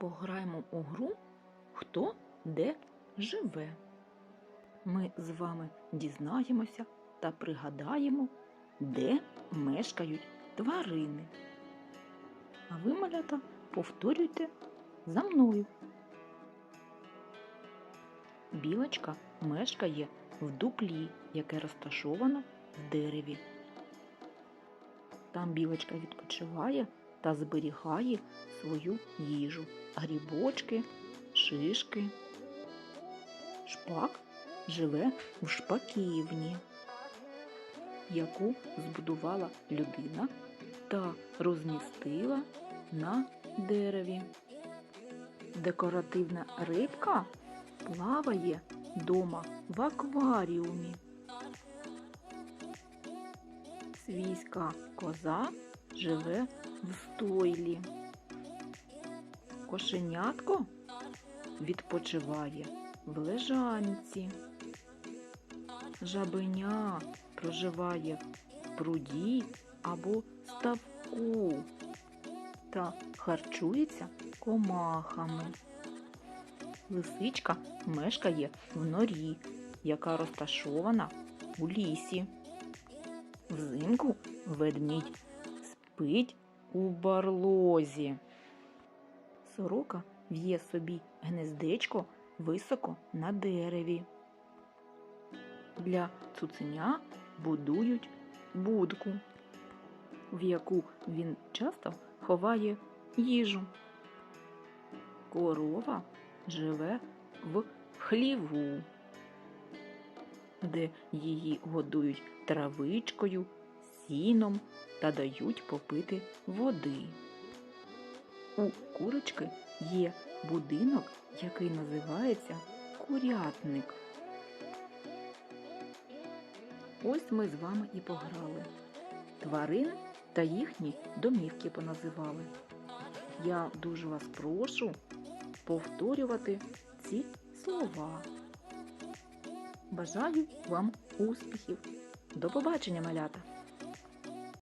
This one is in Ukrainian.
Пограємо у гру Хто де живе. Ми з вами дізнаємося та пригадаємо, де мешкають тварини. А ви, малята, повторюйте за мною. Білочка мешкає в дуплі, яке розташовано в дереві. Там білочка відпочиває та зберігає свою їжу, грібочки, шишки. Шпак живе в шпаківні, яку збудувала людина та розмістила на дереві. Декоративна рибка плаває дома в акваріумі. Свійська коза живе в стойлі. Кошенятко відпочиває в лежанці. Жабеня проживає в пруді або ставку та харчується комахами. Лисичка мешкає в норі, яка розташована у лісі. Взимку ведмідь спить у барлозі. Сорока в'є собі гнездечко високо на дереві. Для цуценя будують будку, в яку він часто ховає їжу. Корова живе в хліву, де її годують травичкою, сіном та дають попити води. У курочки є будинок, який називається курятник. Ось ми з вами і пограли. Тварин та їхні домівки поназивали. Я дуже вас прошу повторювати ці слова. Бажаю вам успіхів. До побачення, малята!